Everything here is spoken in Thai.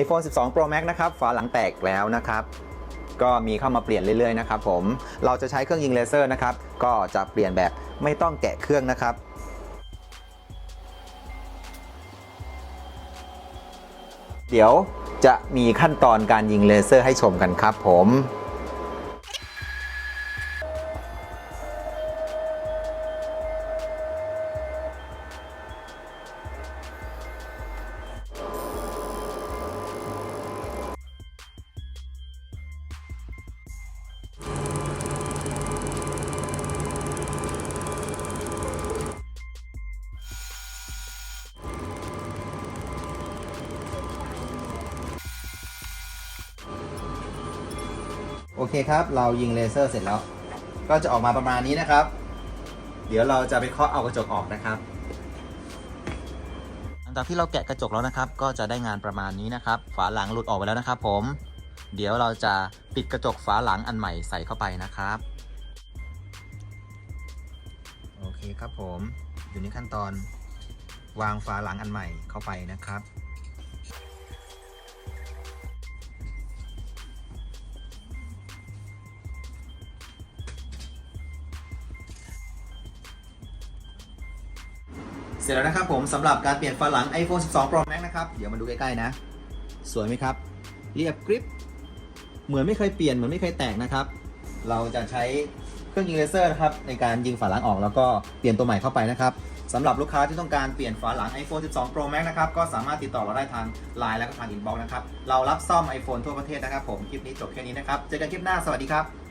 iPhone 12 Pro Max นะครับฝาหลังแตกแล้วนะครับ ก็มีเข้ามาเปลี่ยนเรื่อยๆนะครับผมเราจะใช้เครื่องยิงเลเซอร์นะครับ ก็จะเปลี่ยนแบบไม่ต้องแกะเครื่องนะครับเดี๋ยวจะมีขั้นตอนการยิงเลเซอร์ให้ชมกันครับผม โอเคครับ เรายิงเลเซอร์เสร็จแล้ว ก็จะออกมาประมาณนี้นะครับ เดี๋ยวเราจะไปเคาะเอากระจกออกนะครับ หลังจากที่เราแกะกระจกแล้วนะครับ ก็จะได้งานประมาณนี้นะครับ ฝาหลังหลุดออกไปแล้วนะครับ ผม เดี๋ยวเราจะปิดกระจกฝาหลังอันใหม่ใส่เข้าไปนะครับ โอเคครับผม อยู่ในขั้นตอนวางฝาหลังอันใหม่เข้าไปนะครับ เสร็จแล้วนะครับผมสำหรับการเปลี่ยนฝาหลัง iPhone 12 Pro Max นะครับ เดี๋ยวมาดูใกล้ๆนะ สวยไหมครับ เรียบกริปเหมือนไม่เคยเปลี่ยน เหมือนไม่เคยแตกนะครับ เราจะใช้เครื่องยิงเลเซอร์นะครับในการยิงฝาหลังออกแล้วก็เปลี่ยนตัวใหม่เข้าไปนะครับสำหรับลูกค้าที่ต้องการเปลี่ยนฝาหลัง iPhone 12 Pro Max นะครับ ก็สามารถติดต่อเราได้ทาง Line และก็ทาง Inbox นะครับ เรารับซ่อม iPhone ทั่วประเทศนะครับผม คลิปนี้จบแค่นี้นะครับ เจอกันคลิปหน้า สวัสดีครับ